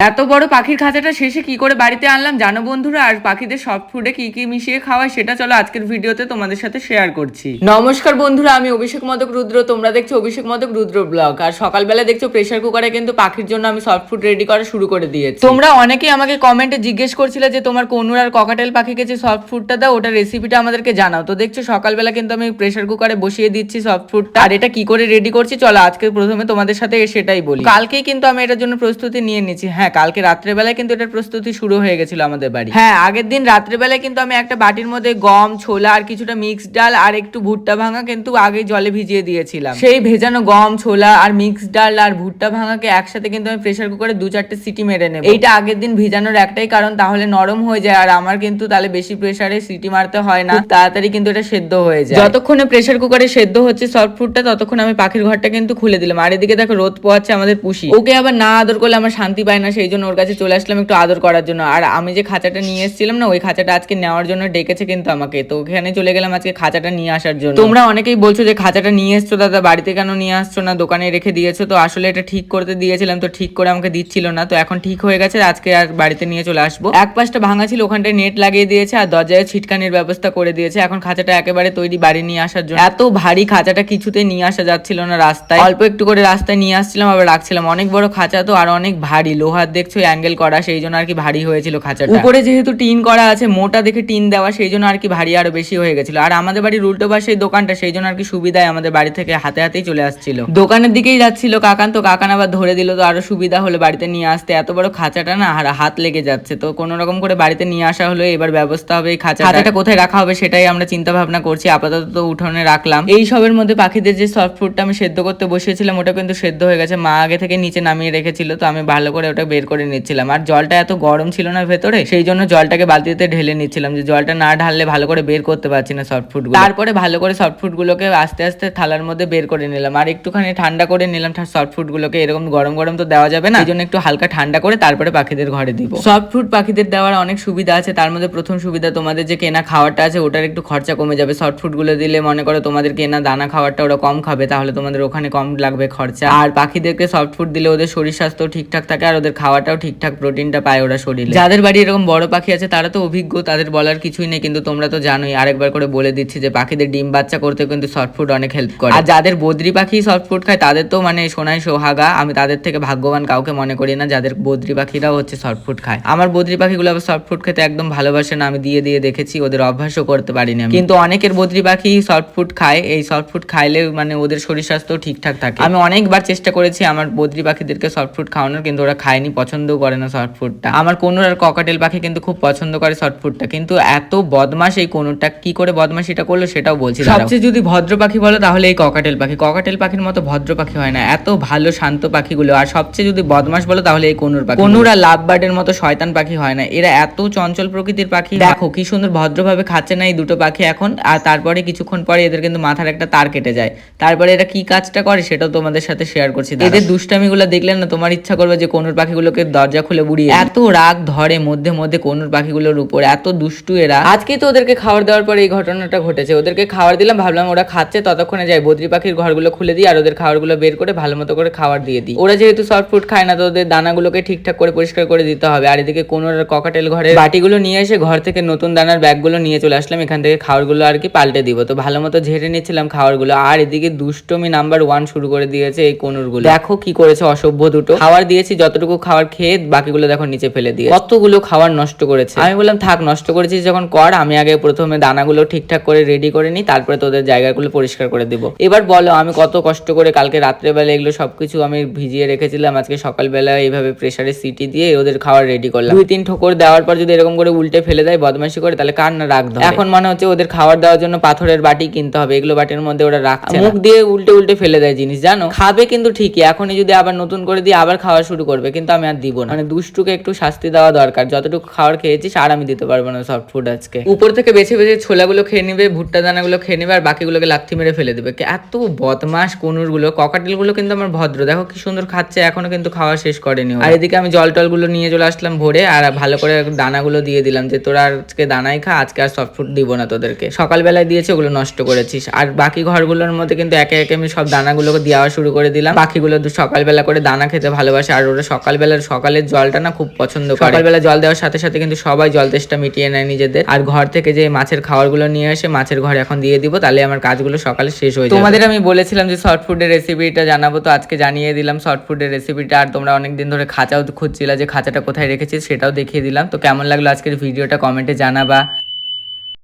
এত বড় পাখির খাঁচাটা শেষে কি করে বাড়িতে আনলাম জানো বন্ধুরা? আর পাখিদের সফট ফুডে কি কি মিশিয়ে খাওয়ায় সেটা চলো আজকের ভিডিওতে তোমাদের সাথে শেয়ার করছি। নমস্কার বন্ধুরা, আমি অভিষেক মদক রুদ্র, তোমরা দেখছ অভিষেক মদক রুদ্র ব্লগ আর সকালবেলা দেখছ প্রেসার কুকারে কিন্তু পাখির জন্য আমি সফট ফুড রেডি করা শুরু করে দিয়েছি। তোমরা অনেকেই আমাকে কমেন্টে জিজ্ঞেস করছিলে যে তোমার কনুর আর ককাটেল পাখিকে যে সফট ফুডটা দাও, ওটা রেসিপিটা আমাদেরকে জানাও। তো দেখছ সকালবেলা কিন্তু আমি প্রেসার কুকারে বসিয়ে দিচ্ছি সফট ফুডটা আর এটা কি করে রেডি করছি? চলো আজকে প্রথমে তোমাদের সাথে সেটাই বলি। কালকেই কিন্তু আমি এটার জন্য প্রস্তুতি নিয়ে নিয়েছি। হ্যাঁ কালকে রাত্রেবেলায় কিন্তু এটার প্রস্তুতি শুরু হয়ে গেছিল আমাদের বাড়ি। হ্যাঁ আগের দিন রাত্রেবেলায় কিন্তু আমি একটা বাটির মধ্যে গম ছোলা আর কিছুটা মিক্স ডাল আর একটু ভুট্টা ভাঙা কিন্তু আগে জলে ভিজিয়ে দিয়েছিলাম। সেই ভেজানো গম ছোলা আর মিক্স ডাল আর ভুট্টা ভাঙাকে একসাথে কিন্তু আমি প্রেসার কুকারে দু চারটে সিটি মেরে নেব। এইটা আগের দিন ভিজানোর একটাই কারণ তাহলে নরম হয়ে যায় আর আমার কিন্তু তাহলে বেশি প্রেসারে সিটি মারতে হয় না। তাড়াতাড়ি কিন্তু এটা সেদ্ধ হয়ে যায়। যতক্ষণে প্রেসার কুকারে সেদ্ধ হচ্ছে সফট ফুডটা ততক্ষণ আমি পাখির ঘরটা কিন্তু খুলে দিলাম। আর এদিকে দেখো রোদ পোয়াচ্ছে আমাদের পুষি। ওকে আবার না আদর করলে আমার শান্তি পায় না সেই জন্য ওর কাছে চলে আসলাম একটু আদর করার জন্য। আর আমি যে খাঁচাটা নিয়ে এসেছিলাম না, ওই খাঁচাটা আজকে নেওয়ার জন্য ডেকেছে কিন্তু আমাকে। তো ওখানে চলে গেলাম আজকে খাঁচাটা নিয়ে আসার জন্য। তোমরা অনেকেই বলছো যে খাঁচাটা নিয়ে এসছো, দাদা বাড়িতে কেন নিয়ে আসছো না? দোকানে রেখে দিয়েছ। তো আসলে এটা ঠিক করতে দিয়েছিলাম, তো ঠিক করে আমাকে দিচ্ছিল না। তো এখন ঠিক হয়ে গেছে, আজকে আর বাড়িতে নিয়ে চলে আসব। এক পাশটা ভাঙা ছিল, ওখানটায় নেট লাগিয়ে দিয়েছে আর দরজায় ছিটকানির ব্যবস্থা করে দিয়েছে। এখন খাঁচাটা একেবারে তৈরি বাড়ি নিয়ে আসার জন্য। এত ভারী খাঁচাটা কিছুতে নিয়ে আসা যাচ্ছিল না রাস্তায়। অল্প একটু করে রাস্তায় নিয়ে আসছিলাম, আবার রাখছিলাম। অনেক বড় খাঁচা তো, আর অনেক ভারী লোহার দেখছ অ্যাঙ্গেল করা সেই জন্য আর কি ভারী হয়েছিল খাঁচাটা। উপরে যেহেতু টিন করা আছে মোটা দেখে টিন দেওয়া সেই জন্য আর কি ভারী আরও বেশি হয়ে গেছিল। আর আমাদের বাড়ির উল্টো পাশে দোকানটা সেই জন্য আর কি সুবিধায় আমাদের বাড়ি থেকে হাতে হাতেই চলে আসছিল। দোকানের দিকেই যাচ্ছিল কাকান তো কাকান আবার ধরে দিল তো আরও সুবিধা হলো বাড়িতে নিয়ে আসতে। এত বড় খাঁচাটা না আর হাত লেগে যাচ্ছে। তো কোনো রকম করে বাড়িতে নিয়ে আসা হলো এবার ব্যবস্থা হবে এই খাঁচা খাঁচাটা কোথায় রাখা হবে সেটাই আমরা চিন্তা ভাবনা করছি আপাতত তো উঠোনে রাখলাম। এই সবের মধ্যে পাখিদের যে সফট ফুডটা আমি সেদ্ধ করতে বসিয়েছিলাম ওটা কিন্তু সেদ্ধ হয়ে গেছে। মা আগে থেকে নিচে নামিয়ে রেখেছিল তো আমি ভালো করে ওটা বের করে নিচ্ছিলাম। আর জলটা এত গরম ছিল না ভেতরে, সেই জন্য জলটাকে বালতিতে ঢেলে নিচ্ছিলাম যে জলটা না ঢাললে ভালো করে বের করতে পারছি না সফট ফুড তারপরে ভালো করে সফট ফুড গুলোকে আস্তে আস্তে থালার মধ্যে বের করে নিলাম। আর একটুখানি ঠান্ডা করে নিলাম সফট ফুড গুলোকে। এরকম গরম গরম তো দেওয়া যাবে না। এই জন্য একটু হালকা ঠান্ডা করে তারপরে পাখিদের ঘরে দিব। সফট ফুড পাখিদের দেওয়ার অনেক সুবিধা আছে। তার মধ্যে প্রথম সুবিধা তোমাদের যে কেনা খাওয়ারটা আছে, ওটার একটু খরচা কমে যাবে। সফট ফুডগুলো দিলে মনে করো তোমাদের কেনা দানা খাবারটা ওরা কম খাবে, তাহলে তোমাদের ওখানে কম লাগবে খরচা। আর পাখিদেরকে সফট ফুড দিলে ওদের শরীর স্বাস্থ্য ঠিকঠাক থাকে আর ওদের খাওয়াটাও ঠিকঠাক প্রোটিনটা পায় ওরা শরীরে। যাদের বাড়ি এরকম বড় পাখি আছে তারা তো অভিজ্ঞ তাদের বলার কিছুই নেই কিন্তু তোমরা তো জানোই আরেকবার করে বলে দিচ্ছি যে পাখিদের ডিম বাচ্চা করতে কিন্তু সফট ফুড অনেক হেল্প করে। আর যাদের বদ্রি পাখি সফট ফুড খায় তাদের তো মানে সোনাই সোহাগা আমি তাদের থেকে ভাগ্যবান কাউকে মনে করি না যাদের বদ্রি পাখিরাও হচ্ছে সফট ফুড খায়। আমার বদ্রি পাখিগুলো আবার সফট ফুড খেতে একদম ভালোবাসে না আমি দিয়ে দিয়ে দেখেছি ওদের অভ্যাসও করতে পারিনি আমি। কিন্তু অনেকের বদ্রি পাখি সফট ফুড খায় এই সফট ফুড খাইলে মানে ওদের শরীর স্বাস্থ্য ঠিকঠাক থাকে। আমি অনেকবার চেষ্টা করেছি আমার বদ্রি পাখিদেরকে সফট ফুড খাওয়ানোর কিন্তু ওরা খায়নি পছন্দও করে না সফট ফুডটা আমার কোনুর আর ককাটেল পাখি কিন্তু খুব পছন্দ করে সফট ফুডটা কিন্তু এত বদমাস এই কোনুরটা কি করে বদমাশিটা করল সেটাও বলছি সবচেয়ে যদি ভদ্র পাখি বলো তাহলে এই ককাটেল পাখি। ককাটেল পাখির মতো ভদ্র পাখি হয় না। এত ভালো শান্ত পাখিগুলো। আর সবচেয়ে যদি বদমাস বলো তাহলে এই কোনুর পাখি। কোনুর লাভ বার্ডের মতো শয়তান পাখি হয় না। এরা এত চঞ্চল প্রকৃতির পাখি। দেখো কি সুন্দর ভদ্রভাবে খাচ্ছে না এই দুটো পাখি এখন। আর তারপরে কিছুক্ষণ পরে এদের কিন্তু মাথার একটা তার কেটে যায়। তারপরে এরা কি কাজটা করে সেটাও তোমাদের সাথে শেয়ার করছি। এদের দুষ্টামিগুলো দেখলে না তোমার ইচ্ছা করবে যে কোনুর পাখিগুলোকে দরজা খুলে বুড়িয়ে এত রাগ ধরে মধ্যে মধ্যে কোনুর পাখিগুলোর উপর এত দুষ্টু এরা। আজকে তো ওদেরকে খাবার দেওয়ার পরে এই ঘটনাটা ঘটেছে। ওদেরকে খাবার দিলাম ভাবলাম ওরা খাচ্ছে ততক্ষণে যাই বদ্রি পাখির ঘরগুলো খুলে দিই আর ওদের খাবারগুলো বের করে ভালো মতো করে খাবার দিয়ে দিই। ওরা যেহেতু সফট ফুড খায় না তো ওদের দানাগুলোকে ঠিকঠাক করে পরিষ্কার করে দিতে হবে। আর এদিকে কোনোর ককাটেল ঘরে বাটিগুলো নিয়ে এসে ঘর থেকে নতুন দানার ব্যাগগুলো নিয়ে চলে আসলাম। এখান থেকে খাবারগুলো আর কি পাল্টে দিব। তো ভালো মতো ঝেড়ে নিচ্ছিলাম খাবারগুলো। আর এদিকে দুষ্টমি নাম্বার ওয়ান শুরু করে দিয়েছে এই কোনুরগুলো। দেখো কি করেছে অসভ্য দুটো। খাবার দিয়েছি যতটুকু খাবার খেয়ে বাকিগুলো দেখো নিচে ফেলে দিয়ে। কতগুলো খাবার নষ্ট করেছে। আমি বললাম থাক নষ্ট করেছিস যখন কর আমি আগে প্রথমে দানাগুলো ঠিকঠাক করে রেডি করে নিই তারপরে তোদের জায়গাগুলো পরিষ্কার করে দিব। এবার বলো আমি কত কষ্ট করে কালকে রাত্রেবেলা এগুলো সবকিছু আমি ভিজিয়ে রেখেছিলাম আজকে সকালবেলা এইভাবে প্রেসারে সিটি দিয়ে ওদের খাবার রেডি করলাম। দুই তিন ঠোকর দেওয়ার পর যদি এরকম করে উল্টে ফেলে দেয় বদমাশি করে তাহলে কার না রাখ এখন মনে হচ্ছে ওদের খাবার দেওয়ার জন্য পাথরের বাটি কিনতে হবে এগুলো বাটির মধ্যে ওরা রাখছে মুখ দিয়ে উল্টে উল্টে ফেলে দেয় জিনিস জানো? খাবে কিন্তু ঠিকই এখনই যদি আবার নতুন করে দিয়ে আবার খাওয়া শুরু করবে কিন্তু আমি আর দিব না। মানে দুষ্টুকে একটু শাস্তি দেওয়া দরকার। যতটুকু খাবার খেয়েছিস আর আমি দিতে পারব না সফট ফুড আজকে। উপর থেকে বেছে বেছে ছোলাগুলো খেয়ে নিবে, ভুট্টা দানাগুলো খেয়ে নিবে, আর বাকিগুলোকে লাথি মেরে ফেলে দিবে। এত বদমাস কোনুরগুলো ককাটেলগুলো কিন্তু আমার ভদ্র। দেখো কি সুন্দর খাচ্ছে, এখনও কিন্তু খাওয়া শেষ করেনি আর এদিকে আমি জল টলগুলো নিয়ে চলে আসলাম ভোরে, আর ভালো করে দানাগুলো দিয়ে দিলাম যে, তোরা আজকে দানাই খা, আজকে আর সফট ফুড দিব না তোদেরকে। সকালবেলায় দিয়েছে, ওগুলো নষ্ট করেছিস আর বাকি ঘরগুলোর মধ্যে কিন্তু একে একে আমি সব দানাগুলোকে দেওয়া শুরু করে দিলাম। বাকিগুলো সকালবেলা করে দানা খেতে ভালোবাসে, আর ওরা সকালবেলা সকালবেলার সকালের জলটা না খুব পছন্দ করে। সকালবেলা জল দেওয়ার সাথে সাথে কিন্তু সবাই জল তেষ্টা মিটিয়ে নেয় নিজেদের। আর ঘর থেকে যে মাছের খাবারগুলো নিয়ে এসে মাছের ঘর এখন দিয়ে দিব, তাহলে আমার কাজগুলো সকালে শেষ হয়ে যাবে। তোমাদের আমি বলেছিলাম যে শর্ট ফুডের রেসিপিটা জানাব, তো আজকে জানিয়ে দিলাম শর্ট ফুডের রেসিপিটা আর তোমরা অনেকদিন ধরে খাঁচাও খুঁজছিলা যে খাঁচাটা কোথায় রেখেছি, সেটাও দেখিয়ে দিলাম। তো কেমন লাগল আজকের ভিডিওটা কমেন্টে জানাবা।